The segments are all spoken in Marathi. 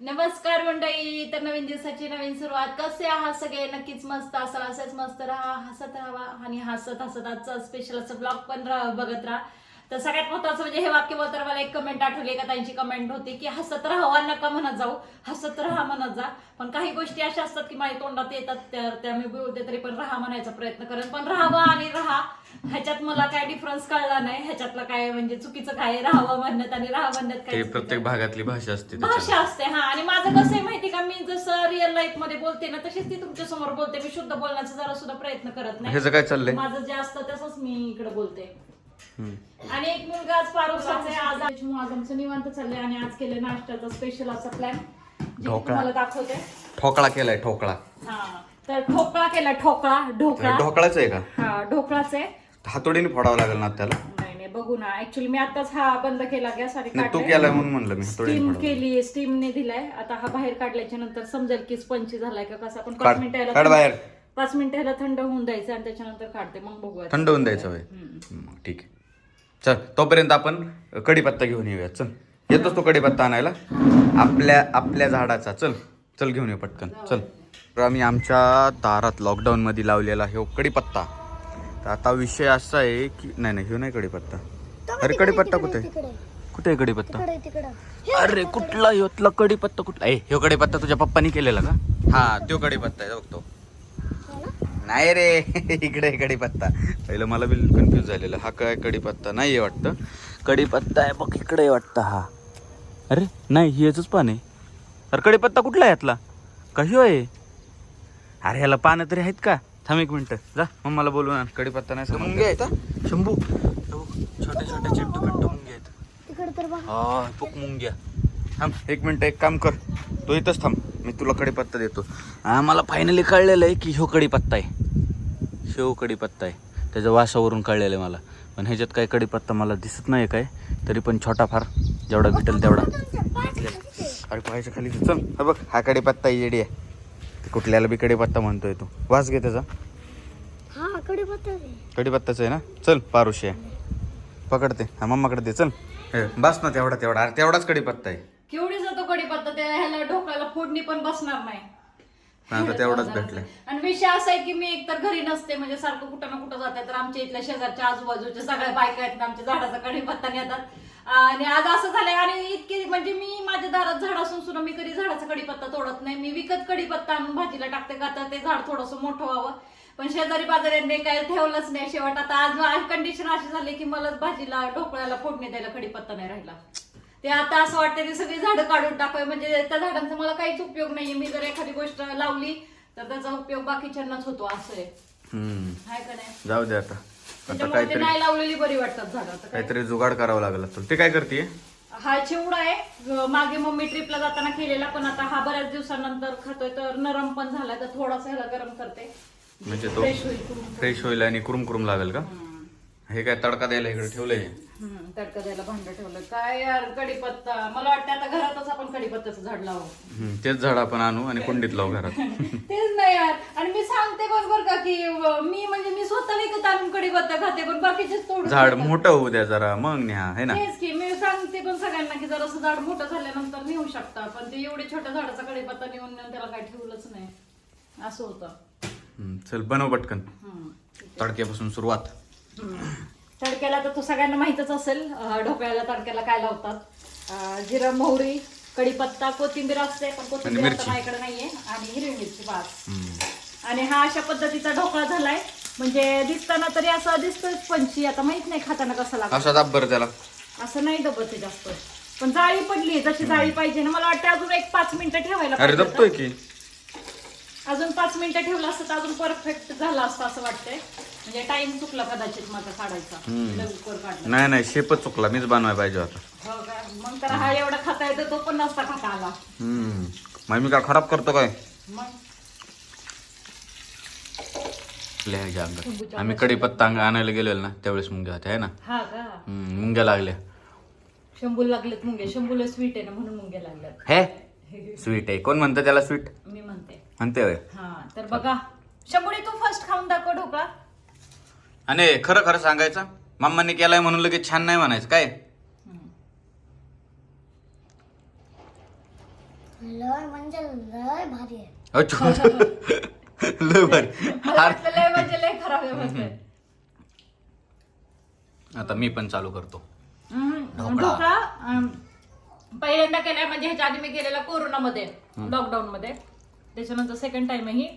नमस्कार मंडळी तर नवीन दिवसाची नवीन सुरुवात. कसे आहात सगळे? नक्कीच मस्त असाल. असंच मस्त राहा हसत राहा आणि हसत हसत आजचा स्पेशल असं ब्लॉग पण बघत राहा. तर सगळ्यात महत्वाचं म्हणजे हे वाक्य बोलताना मला एक कमेंट आठवली. का त्यांची कमेंट होती की हसत राहावा नका म्हणत जाऊ. हसत राहा म्हणत जा. पण काही गोष्टी अशा असतात की माझ्या तोंडात येतात त्या त्या मी बोलते तरी पण राहा म्हणायचा प्रयत्न करेन. पण राहावं आणि राहा. ह्याच्यात मला काय डिफरन्स कळला नाही. ह्याच्यातलं काय म्हणजे चुकीचं काय राहावं म्हणण्यात आणि राहा म्हणण्यात ते काय प्रत्येक. भागातली भाषा असते. भाषा असते हा. आणि माझं कसं आहे माहिती का? मी जसं रिअल लाईफमध्ये बोलते ना तशीच ती तुमच्यासमोर बोलते. मी शुद्ध बोलण्याचा जरा सुद्धा प्रयत्न करत नाही. ह्याचं काय चाललंय? माझं जे असतं तसंच मी इकडे बोलते. आणि एक मुलगा आज पारोसाचा आहे आज त्याच्यामुळे आज आमचं निवांत चाललंय आणि आज केलं नाश्त्याचा स्पेशल असा प्लॅन जे मी ढोकळा. तुम्हाला दाखवते. ठोकळा केलाय ठोकळा. हा. तर ठोकळा केला ठोकळा ढोकळा. ढोकळाच आहे का? हा ढोकळाच आहे. हातोडीने फोडावं लागेल ना त्याला? नाही नाही बघू ना. ऍक्च्युली मी आताच हा बंद केला गॅस आणि नाही तू काढलाय. केलाय म्हणून म्हणलं मी हातोडीने स्टीम फोडावं केली स्टीमने दिलाय. आता हा बाहेर काढल्याच्या नंतर समजेल की स्पंची झालाय का कसा पण काढ. पाच मिनिटाला काढ बाहेर. पाच मिनिटाला थंड होऊन द्यायचं आणि त्याच्यानंतर काढते. मग बघू आता. थंड होऊन द्यायचं होय. हम्म, ठीक आहे. चल तोपर्यंत आपण कढीपत्ता घेऊन येऊया चल येतोस तो कढीपत्ता आणायला. आपल्या आपल्या झाडाचा. चल चल घेऊन ये पटकन. चल. तर आम्ही आमच्या दारात लॉकडाऊन मध्ये लावलेला हे कढीपत्ता. तर आता विषय असा आहे की नाही नाही ह्यो नाही कढीपत्ता. अरे कढीपत्ता कुठे? आहे? कुठे आहे कढीपत्ता? तिकडे तिकडं. अरे कुठला ह्योतला कढीपत्ता कुठला? ए ह्यो कढीपत्ता तुझ्या पप्पानी केलेला का? हा तो कढीपत्ता आहे बघतो नाही रे इकडे कढीपत्ता. पहिलं मला बी कन्फ्युज झालेलं. हा काय कढीपत्ता? नाही आहे वाटतं. कढीपत्ता आहे बघ इकडे वाटतं हा. अरे नाही ही याचंच पान आहे. अरे कढीपत्ता कुठला आहे यातला? कशी आहे अरे ह्याला पानं तरी आहेत का? थांब एक मिनटं. जा मम्माला बोलून आण. कढीपत्ता नाही मुंगे आहेत? शंभू. छोटे छोटे चिट्टू पिट्टू मुंगे आहेत. तिकडे तर बघ. हा पुक मुंग्या. थांब एक मिनिट एक काम कर. तू इथंच थांब. मी तुला कडीपत्ता देतो. हा मला फायनली कळलेलं आहे की ह्यो कडीपत्ता आहे. शेव कडीपत्ता आहे. त्याच्या वासावरून कळलेलं आहे मला. पण ह्याच्यात काय कडीपत्ता मला दिसत नाही काय तरी पण छोटा फार जेवढा भेटेल तेवढा. अरे पाहायच्या खाली ते. चल. हा बघ हा कडीपत्ता येडी आहे. ते कुठल्याला बी कडीपत्ता म्हणतोय तू. वास घे त्याचा. हा कडे पत्ता कडीपत्ताच आहे ना? चल पारुशी आहे. पकडते. हा मम्माकडे दे. चल. हे, बस ना तेवढा तेवढा. अरे तेवढाच कडीपत्ता आहे केवढी जातो कडीपत्ता त्या ह्याला फोडणी पण बसणार नाही. आता तेवढाच भेटलाय. आणि विषय असा आहे की मी एकतर घरी नसते म्हणजे सारखं कुठं ना कुठं जाते तर आमच्या इथल्या शेजारच्या आजूबाजूच्या सगळ्या बायका आहेत ना आमच्या झाडाचा कडीपत्ता नेतात. आणि आज असं झालंय आणि इतके म्हणजे मी माझ्या दारात झाड असून सुद्धा मी कधी झाडाचा कडीपत्ता तोडत नाही. मी विकत कडीपत्ता आणून भाजीला टाकते का तर ते झाड थोडंसं मोठं व्हावं. पण शेजारी बाजाऱ्यांनी काही ठेवलंच नाही शेवट. आता आज कंडिशन अशी झाली की मला भाजीला ढोकळ्याला फोडणी द्यायला कडीपत्ता नाही राहिला. ते आता असं वाटतं की सगळी झाडं काढून टाकावी म्हणजे त्या झाडांचा मला काहीच उपयोग नाहीये. मी जर एखादी गोष्ट लावली तर त्याचा उपयोग बाकीच्यांनाच होतो असं आहे. हम्म. हाय का नाही? जाऊ दे आता. आता त्याच्यामुळे ते काहीतरी नाही लावलेली बरी वाटतात झाडं. आता काय? काहीतरी जुगाड करावं लागेल तुला ते काय करते हा चिवडा आहे. ग- मागे मम्मी ट्रिपला जाताना केलेला पण आता हा बऱ्याच दिवसानंतर खातोय तर नरम पण झालाय तर थोडासा ह्याला गरम करते. म्हणजे तो फ्रेश होईल. फ्रेश होईल आणि कुरुम कुरुम लागेल का? हे काय तडका द्यायला इकडे ठेवलंय? तडका द्यायला भांड ठेवलं. काय यार कडीपत्ता मला वाटतं आता घरातच आपण कडीपत्त्याचं झाड लावू. हम्म, तेच झाड आपण आणू आणि कुंडीत लावू घरात. तेच नाही यार. आणि मी सांगते बरोबर का की अं, मी म्हणजे मी स्वतः विकत आणून कडीपत्ता खाते पण तोडून झाड खातात. मोठं होऊ द्या जरा मग न्या है ना? तेच की मी सांगते पण सगळ्यांना की जर असं झाड मोठं झाल्यानंतर नेऊ शकता पण ते एवढे छोट्या झाडाचा कडीपत्ता नेऊन नेऊन त्याला काय ठेवलंच नाही. असं होतं. हम्म, चल बनव पटकन. हम्म. तडक्यापासून सुरुवात. हम्म. तडक्याला तर तो सगळ्यांना माहितच असेल ढोकळ्याला तडक्याला काय लावतात. जिरं मोहरी कढीपत्ता कोथिंबीर असते पण कोथिंबीर माझ्याकडे नाहीये आणि हिरवी मिरची पाच. हम्म. आणि हा अशा पद्धतीचा ढोकळा झालाय. म्हणजे दिसताना तरी असं दिसतोय पंची आता माहीत नाही खाताना कसा लागतो त्याला. असं नाही दबत जास्त. पण जाळी पडली जशी जाळी पाहिजे ना मला वाटतं अजून एक पाच मिनिटं ठेवायला अरे पाहिजे दबतोय होतं. की. अजून पाच मिनिटं ठेवलं असतं तर अजून परफेक्ट झालं असतं असं वाटतंय. म्हणजे टाइम चुकला कदाचित माझा काढायचा. लवकर काढला. नाही नाही शेपच चुकला. मीच बनवाय पाहिजे होता. हो का? मग तर हा एवढा खाता येतो तो पण नसता खाता आला. हम्म. मग मी काय खराब करतो काय? मग? आपल्या ह्याच्या अंगात. आम्ही कडीपत्ता अंग- आणायला गेलेलो ना त्यावेळेस मुंग्या होत्या आहे ना? हा का? हम्म, मुंग्या लागल्या. शंभूला लागलेत मुंगे शंभूला स्वीट आहे ना म्हणून मुंगे लागल्यात. हे? स्वीट आहे. कोण म्हणतं त्याला स्वीट मी म्हणते. म्हणते होय. हा तर बघा. शंभूने तू फर्स्ट खाऊन दाखव ढोकळा आणि खरं खरं सांगायचं मम्माने केलाय म्हणून लगेच छान नाही म्हणायचं काय? लय म्हणजे लय भारी आहे. अच्छा लय भारी. मला वाटलं लय म्हणजे लय खराब आहे. आता मी पण चालू करतो. हम्म, ढोकळा. ढोकळा अं, पहिल्यांदा केलाय म्हणजे ह्याच्या आधी मी केलेला कोरोनामध्ये लॉकडाऊन मध्ये. त्याच्यानंतर सेकंड टाइम ही.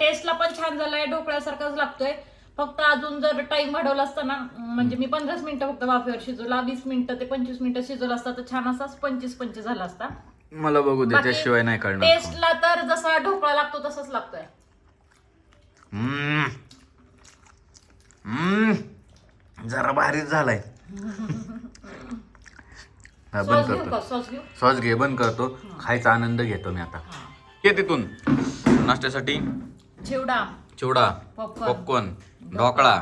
टेस्टला पण छान झालाय ढोकळ्यासारखाच लागतोय. फक्त अजून जर टाइम वाढवला असता ना म्हणजे मी पंधराच मिनिटं फक्त वाफेवर शिजवला. वीस मिनिटं ते पंचवीस मिनिटं शिजवला असता तर छान असाच पंचवीस पंचवीस झाला असता. मला बघू दे त्याशिवाय नाही कळणार टेस्टला तर जसा ढोकळा लागतो तसाच लागतोय. हम्म. हम्म. जरा भारीच झालाय. हा, बंद सॉस घेऊ का? करतो सॉस घेऊ? सॉस घे बंद करतो. खायचा आनंद घेतो मी आता. ये तिथून. नाश्त्यासाठी? चिवडा. चिवडा. पॉपकॉर्न ढोकळा.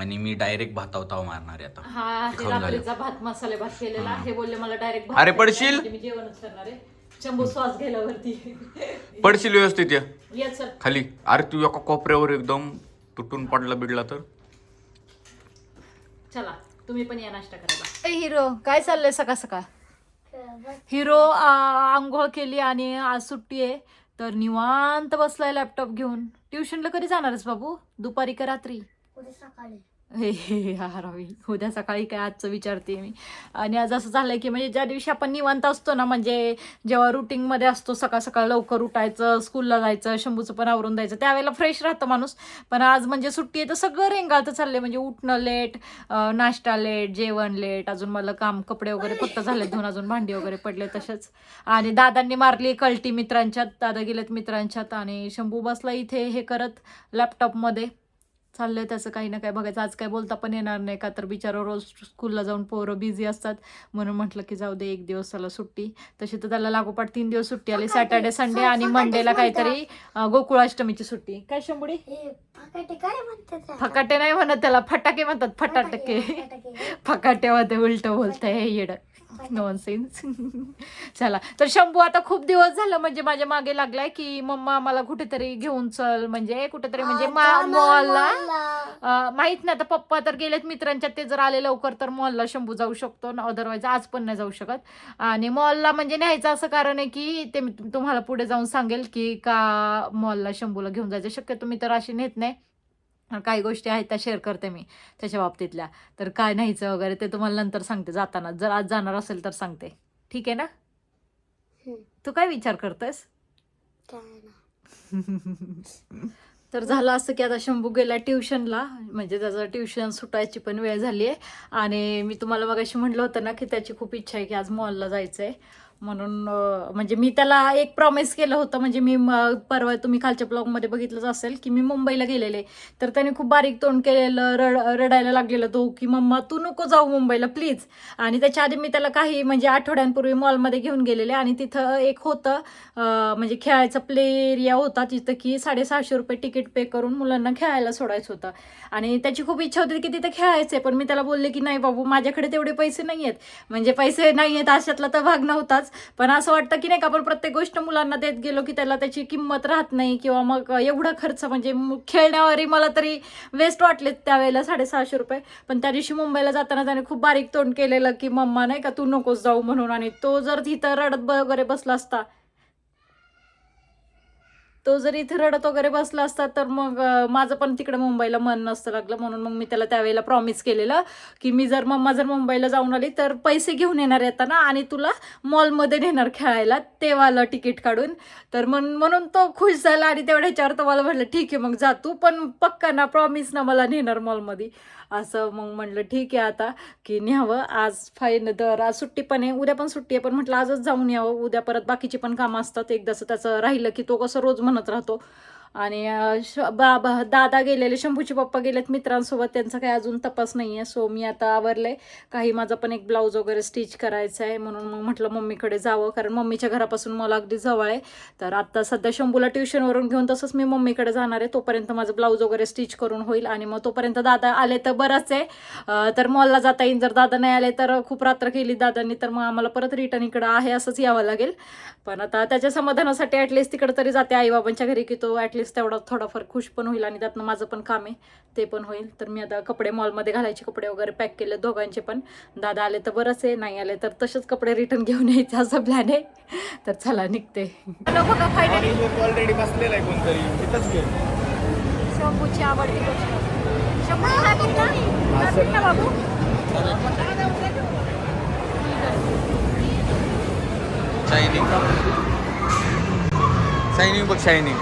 आणि मी डायरेक्ट भाताव ताव मारणार आहे आता. हा खाऊन झाले. रात्रीचा भात मसाले भात केलेला हे. बोलले मला डायरेक्ट अरे, पडशील? मी जेवणच करणार आहे. शंभू श्वास घ्यायला वरती. पडशील व्यवस्थित ये. ये सर खाली. अरे तू एका कोपऱ्यावर एकदम तुटून पडला बिडला तर? चला तुम्ही पण या नाश्ता करायला. हिरो काय चाललंय सकाळ सकाळ? हिरो आंघोळ केली आणि आज सुट्टी आहे. तर निवांत बसलाय लॅपटॉप घेऊन. ट्युशनला कधी जाणारच बाबू? दुपारी का रात्री? सकाळी. हे हा उद्या सकाळी काय आजचं विचारते मी. आणि आज असं झालंय की म्हणजे ज्या दिवशी आपण निवांत असतो ना म्हणजे जेव्हा रुटीनमध्ये असतो सकाळ सकाळ लवकर उठायचं स्कूलला जायचं शंभूचं पण आवरून द्यायचं त्यावेळेला फ्रेश राहतं माणूस. पण आज म्हणजे सुट्टी आहे तर सगळं रेंगाळतं चाललंय. म्हणजे उठणं लेट नाश्ता लेट जेवण लेट अजून मला काम कपडे वगैरे फक्त झाले धुवून अजून भांडी वगैरे पडले तसेच आणि दादांनी मारली कल्टी मित्रांच्यात दादा गेलेत मित्रांच्यात आणि शंभू बसला इथे हे करत लॅपटॉपमध्ये चाललंय त्याचं काही ना काही बघायचं. आज काय बोलता पण येणार नाही का? तर बिचारा रोज स्कूलला जाऊन पोरं बिझी असतात. म्हणून म्हटलं की जाऊ दे एक दिवस त्याला सुट्टी. तशी तर त्याला लागोपाठ तीन दिवस सुट्टी आली. सॅटर्डे संडे आणि मंडेला काहीतरी गोकुळाष्टमीची सुट्टी. काय शंभुडी? फकाटे? फकाटे नाही म्हणत त्याला फटाके म्हणतात फटाटके. फटाके. फकाट्यामध्ये उलट बोलतंय हे येड नॉनसेन्स चला. तर शंभू आता खूप दिवस झालं म्हणजे माझ्या मागे लागलाय की मम्मा मला कुठेतरी घेऊन चल म्हणजे कुठेतरी म्हणजे मॉलला. माहीत नाही आता पप्पा तर गेलेत मित्रांच्यात ते जर आले लवकर तर मॉलला शंभू जाऊ शकतो अदरवाईज आज पण नाही जाऊ शकत. आणि मॉलला म्हणजे न्यायचं असं कारण आहे की ते मी तुम्हाला पुढे जाऊन सांगेल की का मॉलला शंभूला घेऊन जायचं. शक्यतो मी तर अशी नेत नाही. काही गोष्टी आहेत त्या शेअर करते मी त्याच्या बाबतीतल्या. तर काय न्यायचं वगैरे ते तुम्हाला नंतर सांगते जाताना. जर आज जाणार असेल तर सांगते. ठीक आहे ना. तू काय विचार ना. तर झालं असं की आता शंभू गेला ट्युशनला. म्हणजे त्याचं ट्युशन सुटायची पण वेळ झाली आहे आणि मी तुम्हाला मगाशी म्हटलं होतं ना की त्याची खूप इच्छा आहे की आज मॉलला जायचं आहे म्हणून म्हणजे मी त्याला एक प्रॉमिस केलं होतं. म्हणजे मी म- परवा तुम्ही खालच्या ब्लॉगमध्ये बघितलंच असेल की मी मुंबईला गेलेले. तर त्याने खूप बारीक तोंड केलेलं रड रडायला लागलेलं तो की मम्मा तू नको जाऊ मुंबईला प्लीज आणि त्याच्या आधी मी त्याला काही म्हणजे आठवड्यांपूर्वी मॉलमध्ये घेऊन गेलेले. आणि तिथं एक होतं म्हणजे खेळायचा प्ले एरिया होता तिथं की साडेसहाशे रुपये तिकीट पे करून मुलांना खेळायला सोडायचं होतं. आणि त्याची खूप इच्छा होती की तिथं खेळायचे पण मी त्याला बोलले की नाही बाबू माझ्याकडे तेवढे पैसे नाही आहेत म्हणजे पैसे नाही आहेत अशातला तर भाग नव्हताच. पण असं वाटतं की नाही का आपण प्रत्येक गोष्ट मुलांना देत गेलो की त्याला त्याची किंमत राहत नाही किंवा मग एवढा खर्च म्हणजे खेळण्यावरही मला तरी वेस्ट वाटलेत त्यावेळेला साडेसहाशे रुपये. पण त्या दिवशी मुंबईला जाताना त्याने खूप बारीक तोंड केलेलं की मम्मा नाही का तू नकोस जाऊ म्हणून. आणि तो जर तिथं रडत वगैरे बसला असता तो जर इथे रडत वगैरे बसला असता तर मग माझं पण तिकडे मुंबईला मन नसतं लागलं. म्हणून मग मी त्याला त्यावेळेला प्रॉमिस केलेलं की मी जर मम्मा जर मुंबईला जाऊन आली तर पैसे घेऊन येणार येताना आणि तुला मॉलमध्ये नेणार खेळायला तेव्हाला तिकीट काढून. तर मग म्हणून तो खुश झाला आणि तेवढ्या ह्याच्यावर तर मला म्हटलं ठीक आहे मग जा तू पण पक्का ना प्रॉमिस ना मला नेणार मॉलमध्ये असं मग म्हणलं ठीक आहे आता की न्यावं आज फाईन दर आज सुट्टी पण आहे उद्या पण सुट्टी आहे पण म्हटलं आजच जाऊन यावं उद्या परत बाकीची पण कामं असतात एकदाचं त्याचं राहिलं की तो कसं रोज म्हणत राहतो. आणि बाबा दादा गेलेले शंभूचे पप्पा गेलेत मित्रांसोबत त्यांचा काही अजून तपास नाही आहे सो मी आता आवरले. काही माझा पण एक ब्लाऊज वगैरे स्टिच करायचा आहे म्हणून मग म्हटलं मम्मीकडे जावं कारण मम्मीच्या घरापासून मला अगदी जवळ आहे. तर आत्ता सध्या शंभूला ट्युशनवरून घेऊन तसंच मी मम्मीकडे जाणार आहे तोपर्यंत माझं ब्लाऊज वगैरे स्टिच करून होईल आणि मग तोपर्यंत दादा आले तर बरंच आहे. तर मॉलला जाता येईल जर दादा नाही आले तर खूप रात्र केली दादांनी तर मग आम्हाला परत रिटर्न इकडं आहे असंच यावं लागेल. पण आता त्याच्या समाधानासाठी ॲटलिस्ट तिकडं तरी जाते आईबाबांच्या घरी की तो ॲटलिस्ट तेवढा थोडाफार खुश पण होईल आणि त्यातनं माझं पण काम आहे ते पण होईल. तर मी आता कपडे मॉलमध्ये घालायचे कपडे वगैरे पॅक केले दोघांचे पण. दादा आले तर बरंच आहे नाही आले तर तसेच कपडे रिटर्न घेऊन यायचे असं प्लॅन आहे. तर चला निघते. बघा फायनली ऑलरेडी बसलेला आहे कोणतरी तिथंच घे शंभूची आवडती गोष्ट. शंभू ट्रॅफिक ना ट्रॅफिक ना बाबू? शायनिंग शायनिंग बघ शायनिंग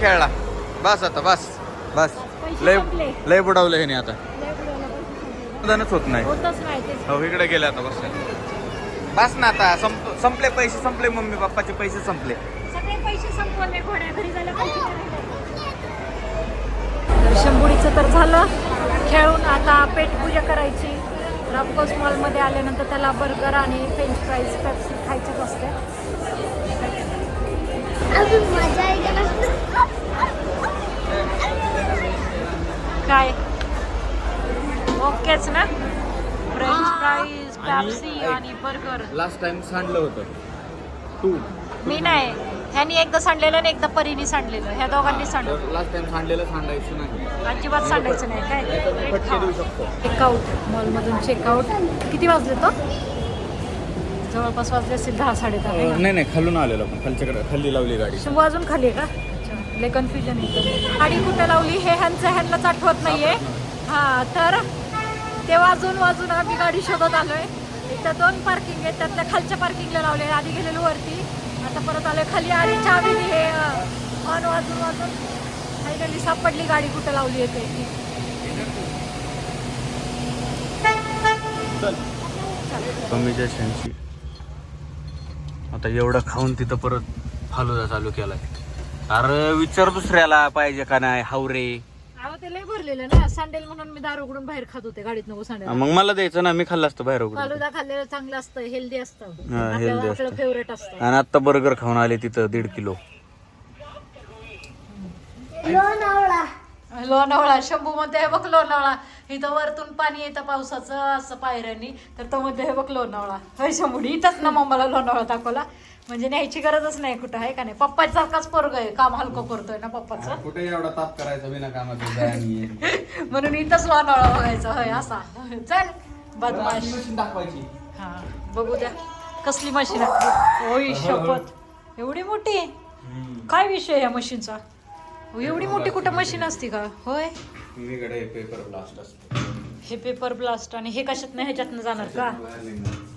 खेळला. बस आता बस. बस. लय. लय बुडावलं हे आता. धनच होत नाही. होतच नाही तेच. हो इकडे गेले आता बस. बस ना आता संप संपले पैसे संपले मम्मी पप्पाचे पैसे संपले. सगळे पैसे संपवले घोड्या घरी झालं पैसे तर शंभुडीचं तर झालं. खेळून आता पेटपूजा करायची. रामकोस मॉलमध्ये आल्यानंतर त्याला बर्गर आणि फ्रेंच फ्राईज पेप्सी खायचीच असते काय ओकेच ना? फ्रेंच फ्राईज पेप्सी आणि बर्गर लास्ट टाइम सांडलं होतं. तू. मी नाही. ह्यानी एकदा सांडलेलं आणि एकदा परीने सांडलेलं. ह्या दोघांनी सांडलं. लास्ट टाइम सांडलेलं सांडायचं नाही. अजिबात सांडायचं नाही. काय? चेकआउट मॉलमधून चेकआउट किती वाजले तो? जवळपास वाजले असतील दहा साडे दहा है ना? नाही नाही खालून आलेलो आपण. खालच्याकडे खाली लावली गाडी. शंभू अजून खाली आहे का? लय कन्फ्युजन येतं. गाडी कुठं लावली हे ह्यांचं ह्यांनाच आठवत नाहीये. हा तर ते वाजून वाजून आम्ही गाडी शोधत आलोय. इथं दोन पार्किंग आहेत त्यातल्या खालच्या पार्किंगला लावले आधी गेलेलो वरती. आता परत आलोय खाली आधी चावी हे ऑन वाजून वाजून फायनली सापडली गाडी कुठं लावली आहे ते. कमीच्या शहाऐंशी आता एवढं खाऊन तिथं परत फालुदा चालू केलाय. अरे विचार दुसऱ्याला पाहिजे का नाही हावरे अहो ते लय भरलेलं ना सांडेल म्हणून मी दार उघडून बाहेर खात होते गाडीत नको सांडेल. मग मला द्यायचं ना मी खाल्लं असतं बाहेर उघडून. फालुदा खाल्लेलं चांगलं असतं हेल्दी असतं. हा, आपल्याला आपलं. फेवरेट असतं. आणि आता बर्गर खाऊन आले तिथं दीड किलो. लोणावळा लोणावळा शंभू मध्ये हे बघ लोणावळा. इथं वरतून पाणी येतं पावसाचं असं पायऱ्यांनी. तर तो मध्ये हे बघ लोणावळा. होय शंभूडी इथंच ना मम्माला लोणावळा दाखवला. म्हणजे न्यायची गरजच नाही कुठं आहे का नाही? पप्पासारखाच पोरग आहे काम हलकं करतोय ना पप्पाचं? कुठे एवढा ताप करायचा विना कामाचं म्हणून इथंच लोणावळा बघायचं होय असा. चल बदमाश. दाखवायची. हा बघू द्या. कसली मशीन आहे? होय शपथ. एवढी मोठी? काय विषय या मशीनचा? एवढी मोठी कुठं मशीन असते का? होय? टीव्हीकडे पेपर ब्लास्ट असतो. हे पेपर ब्लास्ट आणि हे कशातनं? ह्याच्यातनं जाणार का?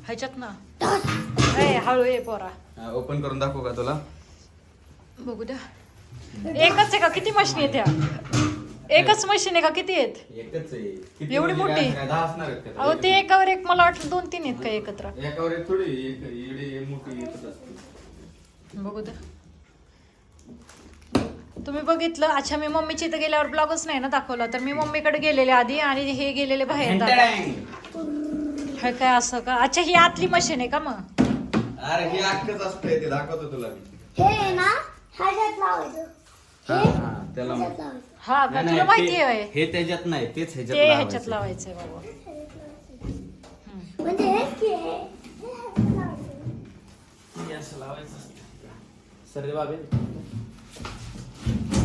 ह्याच्यातनं ए हळू ये पोरा. ओपन करून दाखवू का तुला? बघू द्या. एकच आहे का? किती मशीन आहेत ह्या? एकच मशीन आहे का? किती आहेत? एवढी म्हणजे मोठी? अहो ते एकावर एक मला वाटलं दोन तीन आहेत का एकत्र? एकावर एक थोडी मोठी बघू द्या. तुम्ही बघितलं? अच्छा मी मम्मीच्या इथं गेल्यावर ब्लॉगच नाही ना दाखवला. तर मी मम्मीकडे गेलेले आधी आणि हे गेलेले बाहेर. हे काय असं का? अच्छा ही आतली मशीन आहे का मग? अरे हे अख्खच असतंय ते दाखवतो तुला मी. हे ना ह्याच्यात लावायचं. हा, हा, त्याला ह्याच्यात मग- लावायचं. हा का? नाही, तुला माहिती ते- आहे हे त्याच्यात नाही तेच ह्याच्यात ते लावायचं. ह्याच्यात लावायचंय बाबा. म्हणजे हेच की हे हे ह्याच्यात लावायचं. हे असं लावायचं असतं. सर रे बाबे.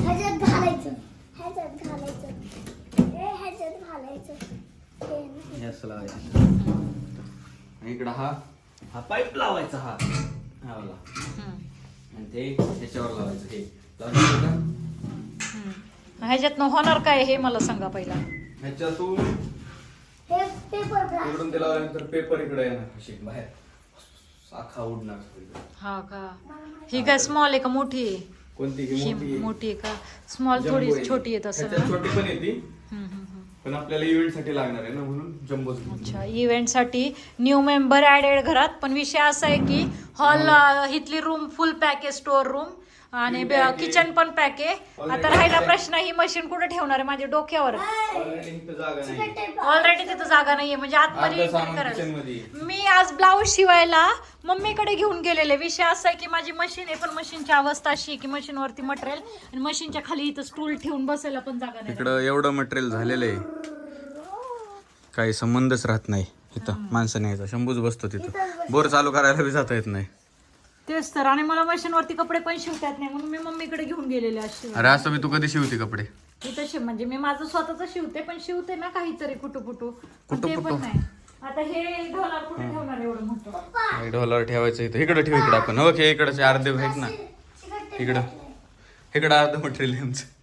ह्याच्यात घालायचं. ह्याच्यात घालायचं. हे ह्याच्यात घालायचं. हे ना. हे असं लावायचं. आणि इकडं हा हा पाईप लावायचा हा. हा वाला आणि ते ह्याच्यावर लावायचं हे. लावलं का? ह्याच्यातनं होणार काय हे मला सांगा पहिला. ह्याच्यातून हे पेपर इकडून ते लावल्यानंतर पेपर इकडे येणार. अशी बाहेर. साखा उडणार सगळीकडे. हा का? ही काय स्मॉल आहे का मोठी आहे? कोणती ही ही मोठी आहे? मोठी आहे का स्मॉल थोडी आहे. छोटी येत ह्याच्यात छोटी पण येते. पण आपल्याला इव्हेंटसाठी लागणार आहे ना म्हणून अच्छा इव्हेंटसाठी न्यू मेंबर ऍडेड घरात पण विषय असा आहे की हॉल इथली रूम फुल पॅक आहे स्टोर रूम आणि. किचन पण पॅक आहे. आता राहिला. प्रश्न ही मशीन कुठे ठेवणार आहे माझ्या डोक्यावर? जागा नाही. ऑलरेडी तिथं जागा नाहीये म्हणजे आतमध्ये मध्ये. मी आज ब्लाऊज शिवायला मम्मीकडे घेऊन गेलेले. विषय असा आहे की माझी मशीन आहे पण मशीनची अवस्था अशी आहे की मशीनवरती मटेरियल आणि मशीनच्या खाली इथं स्टूल ठेवून बसायला पण जागा नाही. इकडं एवढं मटेरियल झालेलं आहे. काही संबंधच राहत नाही. इथं माणसाने यायचा शंभूच बसतो तिथं. बोर चालू करायला बी जाता येत नाही. तेच तर. आणि मला मशीनवरती कपडे पण शिवता येत नाही. म्हणून मी मम्मीकडे घेऊन गेलेले आज शिवायला. अरे असं मी तू कधी शिवते कपडे? इथं शिव म्हणजे मी माझं स्वतःच शिवते पण शिवते ना काहीतरी कुठं कुठं. पण कुठं ते कुठं? पण नाही. आता हे ढोलार कुठे ठेवणार एवढं मोठं? हे डॉलर ठेवायचं इथं. इकडं ठेव इकडं आपण. ओके इकडचे अर्धे आहेत ना. इकडं. इकडं अर्ध मटेरियल आमचं.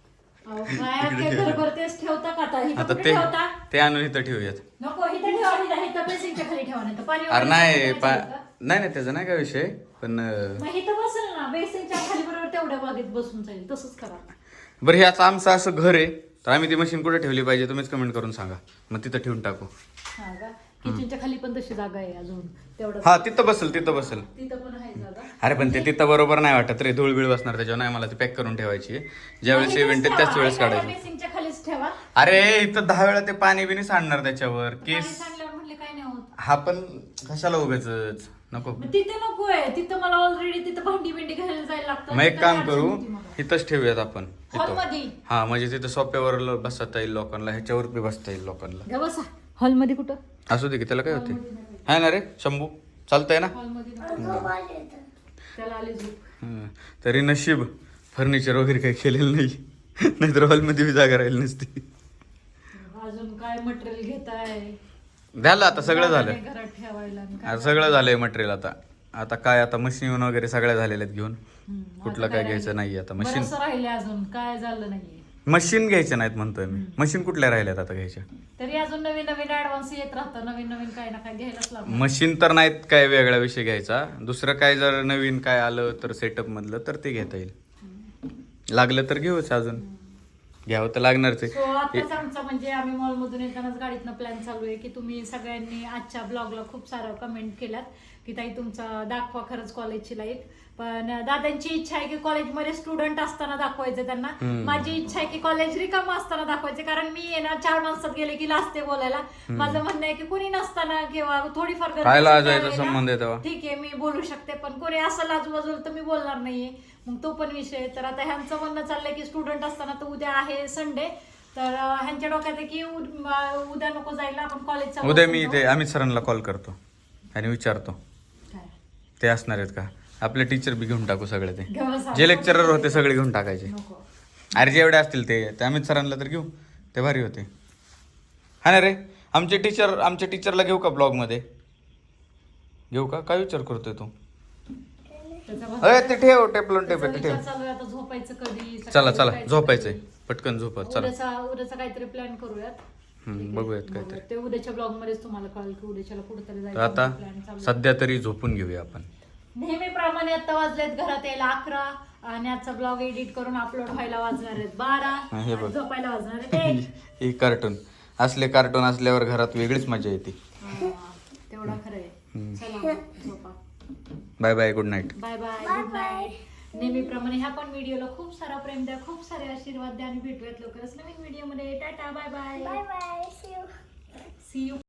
तेच ठेवता का आता? इथं आता कुठे ते ठेवता? ते आणून इथं ठेवूयात. नको इथं ठेवा इथं इथं बेसिंगच्या खाली ठेवा नाही तर पाणी अरे वगैरे नाही टाकायचं पा- होतं. नाही नाही त्याचा नाही काय विषय पण अं, मग इथं बसेल ना बेसिंगच्या खाली बरोबर तेवढ्या बागेत बसून जाईल तसंच करा. बरं हे आता आमचं असं घर आहे तर आम्ही ती मशीन कुठे ठेवली पाहिजे तुम्हीच कमेंट करून सांगा. मग तिथं ठेवून टाकू. हा का? किचनच्या खाली पण तशी जागा आहे अजून. तेवढं हा तिथं बसेल तिथं बसेल. तिथं पण आहे जागा. अरे पण ते तिथं बरोबर नाही वाटत रे धूळ बिळ बसणार त्याच्यावर. नाही मला ती पॅक करून ठेवायची. ज्यावेळेस इव्हेंट आहे त्याच वेळेस काढायची. बेसिंगच्या खालीच ठेवा. अरे इथं दहा वेळा ते पाणी बिनी सांडणार त्याच्यावर. केस सांडल्यावर म्हणले काय नाही होत. हा पण कशाला उगाच नको. मग तिथे नको आहे. तिथं मला ऑलरेडी तिथं भांडी बिंडी घ्यायला जायला लागतं. मग एक काम करू. इथंच ठेवूयात आपण. इथं. हा म्हणजे तिथं सोप्यावर बसता येईल लोकांना ह्याच्यावर बी बसता येईल लोकांना. बसा. हॉलमध्ये कुठं? असू दे की त्याला काय होते? आहे ना रे शंभू चालतंय ना? हं. तरी नशीब फर्निचर वगैरे काही केलेलं नाही. नाहीतर हॉलमध्ये बी जागा राहिली नसती. अजून काय मटेरियल घेताय? झालं आता सगळं झालं. घरात ठेवायला आणि काय? आता सगळं झालंय मटेरियल आता. आता काय आता मशीन वगैरे सगळ्या झालेल्या आहेत घेऊन. हम्म, कुठलं आता काय? घ्यायचं नाहीये आता मशीन बरंचसं अजून. काय झालं नाहीये? मशीन घ्यायच्या नाहीत म्हणतोय मी. मशीन कुठल्या राहिल्यात आता घ्यायच्या? तरी अजून नवीन नवीन ऍडव्हान्स येत राहतं. नवीन नवीन काय ना काय घ्यायलाच लागतं. मशीन तर नाहीत काय वेगळा विषय घ्यायचा. दुसरं काय जर नवीन काय आलं तर सेटअप मधलं तर ते घेता येईल. लागलं तर घेऊच अजून. घ्यावं तर लागणारच सो आताच आमचा म्हणजे आम्ही मॉलमधून येतानाच गाडीतनं प्लॅन चालू आहे की तुम्ही सगळ्यांनी आजच्या ब्लॉगला खूप सारं कमेंट केल्यात की ताई तुमचा दाखवा खरंच कॉलेजची लाईफ पण दादांची इच्छा आहे की कॉलेजमध्ये स्टुडंट असताना दाखवायचं त्यांना. माझी इच्छा आहे की कॉलेज रिकाम असताना दाखवायचे कारण मी आहे ना चार माणसात गेले की लाजते बोलायला. माझं म्हणणं आहे की कोणी नसताना किंवा थोडीफार? ठीक आहे मी बोलू शकते पण कोणी असं आजूबाजूला तर मी बोलणार नाहीये. मग तो पण विषय. तर आता ह्यांचं म्हणणं चाललंय की स्टुडंट असताना तर उद्या आहे संडे तर ह्यांच्या डोक्यात आहे की उद्या नको जायला आपण कॉलेजचा उद्या मी ते अमित सरांना कॉल करतो आणि विचारतो. ते असणार आहेत का? आपले टीचर बी घेऊन टाकू सगळे ते. जे लेक्चरर होते सगळे घेऊन टाकायचे. अरे जेवढे असतील ते ते अमित सरांना तर घेऊ. ते भारी होते. हा ना रे आमचे टीचर आमच्या टीचरला घेऊ का ब्लॉगमध्ये घेऊ का? काय विचार करतोय तू? अरे ते ठेव टेपलून टेप ते ठेव. चालू झोपायचं कधी चला झोपायचंय. पटकन झोपा चला. उद्याचा काहीतरी प्लॅन करूयात. बघूयात काहीतरी. ते उद्याच्या ब्लॉग मध्येच तुम्हाला कळेल की उद्याच्याला कुठेतरी आता. सध्या तरी झोपून घेऊया आपण. नेहमीप्रमाणे आता वाजलेत घरात यायला अकरा आणि आजचा ब्लॉग एडिट करून अपलोड व्हायला वाजणार आहेत बारा हा, बघ. झोपायला वाजणार आहेत एक. ही कार्टून असले कार्टून असल्यावर घरात वेगळीच मजा येते. हा, तेवढा खरं आहे. चला झोपा. Bye bye good night bye bye good night नेहमीप्रमाणे ह्या पण व्हिडिओला खूप सारा प्रेम द्या खूप सारे आशीर्वाद द्या आणि भेटूयात लवकरच नवीन व्हिडिओमध्ये tata bye bye bye bye see you see you